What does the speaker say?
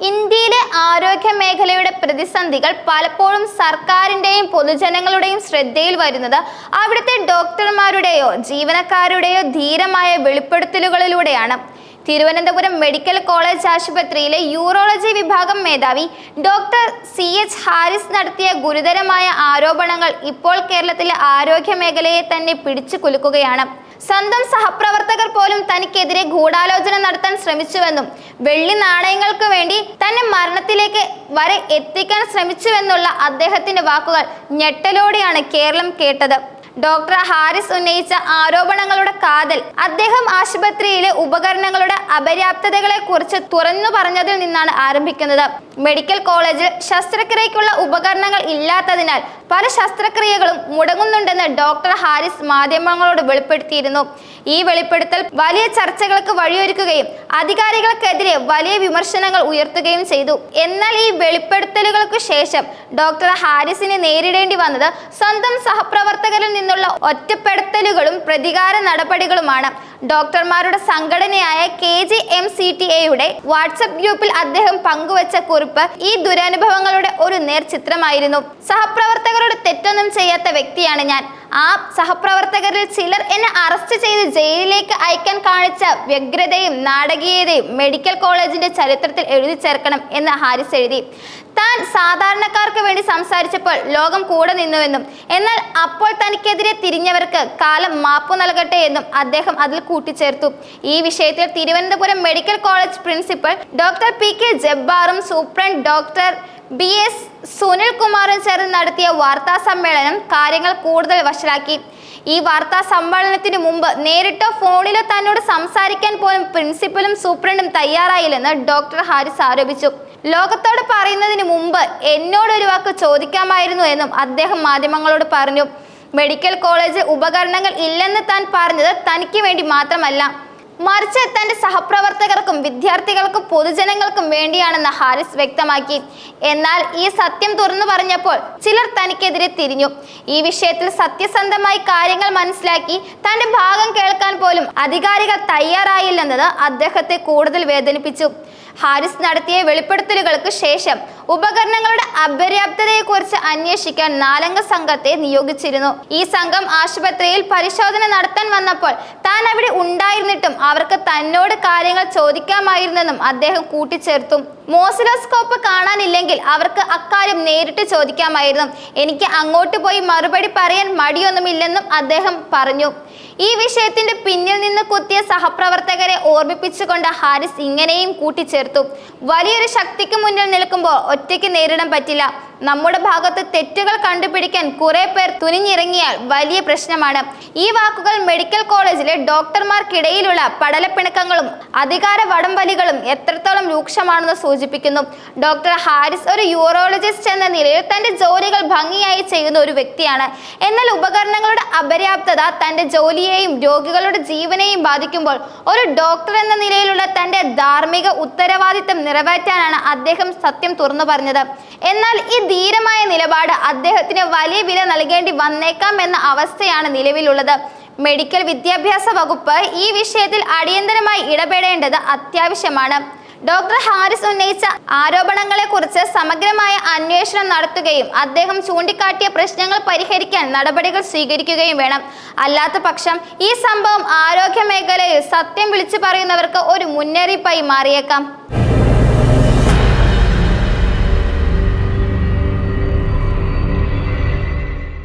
ഇന്ത്യയിലെ ആരോഗ്യ മേഖലയുടെ പ്രതിസന്ധികൾ പലപ്പോഴും സർക്കാരിന്റെയും പൊതുജനങ്ങളുടെയും ശ്രദ്ധയിൽ വരുന്നത് അവിടുത്തെ ഡോക്ടർമാരുടെയോ ജീവനക്കാരുടെയോ ധീരമായ വെളിപ്പെടുത്തലുകളിലൂടെയാണ്. തിരുവനന്തപുരം മെഡിക്കൽ കോളേജ് ആശുപത്രിയിലെ യൂറോളജി വിഭാഗം മേധാവി ഡോക്ടർ സി എച്ച് ഹാരിസ് നടത്തിയ ഗുരുതരമായ ആരോപണങ്ങൾ ഇപ്പോൾ കേരളത്തിലെ ആരോഗ്യ മേഖലയെ തന്നെ പിടിച്ചു കുലുക്കുകയാണ്. സ്വന്തം സഹപ്രവർത്തകർ പോലും തനിക്കെതിരെ ഗൂഢാലോചന നടത്താൻ ശ്രമിച്ചുവെന്നും വെള്ളി നാണയങ്ങൾക്ക് വേണ്ടി തന്നെ മരണത്തിലേക്ക് വരെ എത്തിക്കാൻ ശ്രമിച്ചുവെന്നുള്ള അദ്ദേഹത്തിന്റെ വാക്കുകൾ ഞെട്ടലോടെയാണ് കേരളം കേട്ടത്. ഡോക്ടർ ഹാരിസ് ഉന്നയിച്ച ആരോപണങ്ങളുടെ കാതൽ അദ്ദേഹം ആശുപത്രിയിലെ ഉപകരണങ്ങളുടെ അപര്യാപ്തതകളെ കുറിച്ച് തുറന്നു പറഞ്ഞതിൽ നിന്നാണ് ആരംഭിക്കുന്നത്. മെഡിക്കൽ കോളേജിൽ ശസ്ത്രക്രിയയ്ക്കുള്ള ഉപകരണങ്ങൾ ഇല്ലാത്തതിനാൽ പല ശസ്ത്രക്രിയകളും മുടങ്ങുന്നുണ്ടെന്ന് ഡോക്ടർ ഹാരിസ് മാധ്യമങ്ങളോട് വെളിപ്പെടുത്തിയിരുന്നു. ഈ വെളിപ്പെടുത്തൽ വലിയ ചർച്ചകൾക്ക് വഴിയൊരുക്കുകയും അധികാരികൾക്കെതിരെ വലിയ വിമർശനങ്ങൾ ഉയർത്തുകയും ചെയ്തു. എന്നാൽ ഈ വെളിപ്പെടുത്തലുകൾക്ക് ശേഷം ഡോക്ടർ ഹാരിസിനെ നേരിടേണ്ടി വന്നത് സ്വന്തം സഹപ്രവർത്തകരിൽ നിന്നുള്ള ഒറ്റപ്പെടുത്തലുകളും പ്രതികാര നടപടികളുമാണ്. ഡോക്ടർമാരുടെ സംഘടനയായ K G M C T എയുടെ വാട്സപ്പ് ഗ്രൂപ്പിൽ അദ്ദേഹം പങ്കുവച്ച കുറിപ്പ് ഈ ദുരനുഭവങ്ങളുടെ ഒരു നേർചിത്രമായിരുന്നു. സഹപ്രവർത്തകരോട് തെറ്റൊന്നും ചെയ്യാത്ത വ്യക്തിയാണ് ഞാൻ. ആ സഹപ്രവർത്തകരിൽ ചിലർ എന്നെ അറസ്റ്റ് ചെയ്ത് ജയിലിലേക്ക് അയക്കാൻ കാണിച്ച വ്യഗ്രതയും നാടകീയതയും മെഡിക്കൽ കോളേജിന്റെ ചരിത്രത്തിൽ എഴുതി ചേർക്കണം എന്ന് ഹാരിസ് എഴുതി. താൻ സാധാരണക്കാർക്ക് വേണ്ടി സംസാരിച്ചപ്പോൾ ലോകം കൂടെ നിന്നുവെന്നും എന്നാൽ അപ്പോൾ തനിക്കെതിരെ തിരിഞ്ഞവർക്ക് കാലം മാപ്പു നൽകട്ടെ എന്നും അദ്ദേഹം അതിൽ കൂട്ടിച്ചേർത്തു. ഈ വിഷയത്തിൽ Thiruvananthapuram medical college principal doctor P K ജബ്ബാറും superintendent doctor B S Sunil കുമാറും ചേർന്ന് നടത്തിയ വാർത്താ സമ്മേളനം കാര്യങ്ങൾ കൂടുതൽ വഷളാക്കി. ഈ വാർത്താ സമ്മേളനത്തിന് മുമ്പ് നേരിട്ടോ ഫോണിലോ തന്നോട് സംസാരിക്കാൻ പോലും പ്രിൻസിപ്പലും സൂപ്രണ്ടും തയ്യാറായില്ലെന്ന് ഡോക്ടർ ഹാരിസ് ആരോപിച്ചു. ലോകത്തോട് പറയുന്നതിന് മുമ്പ് എന്നോട് ഒരു വാക്ക് ചോദിക്കാമായിരുന്നു എന്നും അദ്ദേഹം മാധ്യമങ്ങളോട് പറഞ്ഞു. മെഡിക്കൽ കോളേജ് ഉപകരണങ്ങൾ ഇല്ലെന്ന് താൻ പറഞ്ഞത് തനിക്ക് വേണ്ടി മാത്രമല്ല. മറിച്ച് തന്റെ സഹപ്രവർത്തകർക്കും വിദ്യാർത്ഥികൾക്കും പൊതുജനങ്ങൾക്കും വേണ്ടിയാണെന്ന് ഹാരിസ് വ്യക്തമാക്കി. എന്നാൽ ഈ സത്യം തുറന്നു പറഞ്ഞപ്പോൾ ചിലർ തനിക്കെതിരെ തിരിഞ്ഞു. ഈ വിഷയത്തിൽ സത്യസന്ധമായി കാര്യങ്ങൾ മനസ്സിലാക്കി തന്റെ ഭാഗം കേൾക്കാൻ പോലും അധികാരികൾ തയ്യാറായില്ലെന്നത് അദ്ദേഹത്തെ കൂടുതൽ വേദനിപ്പിച്ചു. ഹാരിസ് നടത്തിയ വെളിപ്പെടുത്തലുകൾക്ക് ശേഷം ഉപകരണങ്ങളുടെ അപര്യാപ്തതയെക്കുറിച്ച് അന്വേഷിക്കാൻ നാലംഗ സംഘത്തെ നിയോഗിച്ചിരുന്നു. ഈ സംഘം ആശുപത്രിയിൽ പരിശോധന നടത്താൻ വന്നപ്പോൾ താൻ അവിടെ ഉണ്ടായിരുന്നിട്ടും അവർക്ക് തന്നോട് കാര്യങ്ങൾ ചോദിക്കാമായിരുന്നെന്നും അദ്ദേഹം കൂട്ടിച്ചേർത്തു. മോസിലോസ്കോപ്പ് കാണാനില്ലെങ്കിൽ അവർക്ക് അക്കാര്യം നേരിട്ട് ചോദിക്കാമായിരുന്നു. എനിക്ക് അങ്ങോട്ട് പോയി മറുപടി പറയാൻ മടിയൊന്നുമില്ലെന്നും അദ്ദേഹം പറഞ്ഞു. ഈ വിഷയത്തിന്റെ പിന്നിൽ നിന്ന് കുത്തിയ സഹപ്രവർത്തകരെ ഓർമ്മിപ്പിച്ചുകൊണ്ട് ഹാരിസ് ഇങ്ങനെയും കൂട്ടിച്ചേർത്തു. വലിയൊരു ശക്തിക്ക് മുന്നിൽ നിൽക്കുമ്പോൾ ഒറ്റയ്ക്ക് നേരിടാൻ പറ്റില്ല. നമ്മുടെ ഭാഗത്ത് തെറ്റുകൾ കണ്ടുപിടിക്കാൻ കുറെ പേർ തുനിഞ്ഞിറങ്ങിയാൽ വലിയ പ്രശ്നമാണ്. ഈ വാക്കുകൾ മെഡിക്കൽ കോളേജിലെ ഡോക്ടർമാർക്കിടയിലുള്ള പടലപ്പിണക്കങ്ങളും അധികാര വടംവലികളും എത്രത്തോളം രൂക്ഷമാണെന്ന് സൂചിപ്പിക്കുന്നു. ഡോക്ടർ ഹാരിസ് ഒരു യൂറോളജിസ്റ്റ് എന്ന നിലയിൽ തന്റെ ജോലികൾ ഭംഗിയായി ചെയ്യുന്ന ഒരു വ്യക്തിയാണ്. എന്നാൽ ഉപകരണങ്ങളുടെ അപര്യാപ്തത തന്റെ ജോലിയെയും രോഗികളുടെ ജീവനെയും ബാധിക്കുമ്പോൾ ഒരു ഡോക്ടർ എന്ന നിലയിലുള്ള തന്റെ ധാർമ്മിക ഉത്തരവാദിത്തം നിറവേറ്റാനാണ് അദ്ദേഹം സത്യം തുറന്നു പറഞ്ഞത്. എന്നാൽ ഈ ധീരമായ നിലപാട്. അദ്ദേഹത്തിന് വലിയ വില നൽകേണ്ടി വന്നേക്കാം എന്ന അവസ്ഥയാണ് നിലവിലുള്ളത്. മെഡിക്കൽ വിദ്യാഭ്യാസ വകുപ്പ് ഈ വിഷയത്തിൽ അടിയന്തരമായി ഇടപെടേണ്ടത് അത്യാവശ്യമാണ്. ഡോക്ടർ ഹാരിസ് ഉന്നയിച്ച ആരോപണങ്ങളെ കുറിച്ച് സമഗ്രമായ അന്വേഷണം നടത്തുകയും അദ്ദേഹം ചൂണ്ടിക്കാട്ടിയ പ്രശ്നങ്ങൾ പരിഹരിക്കാൻ നടപടികൾ സ്വീകരിക്കുകയും വേണം. അല്ലാത്ത പക്ഷം ഈ സംഭവം ആരോഗ്യ മേഖലയിൽ സത്യം വിളിച്ചു പറയുന്നവർക്ക് ഒരു മുന്നറിയിപ്പായി മാറിയേക്കാം.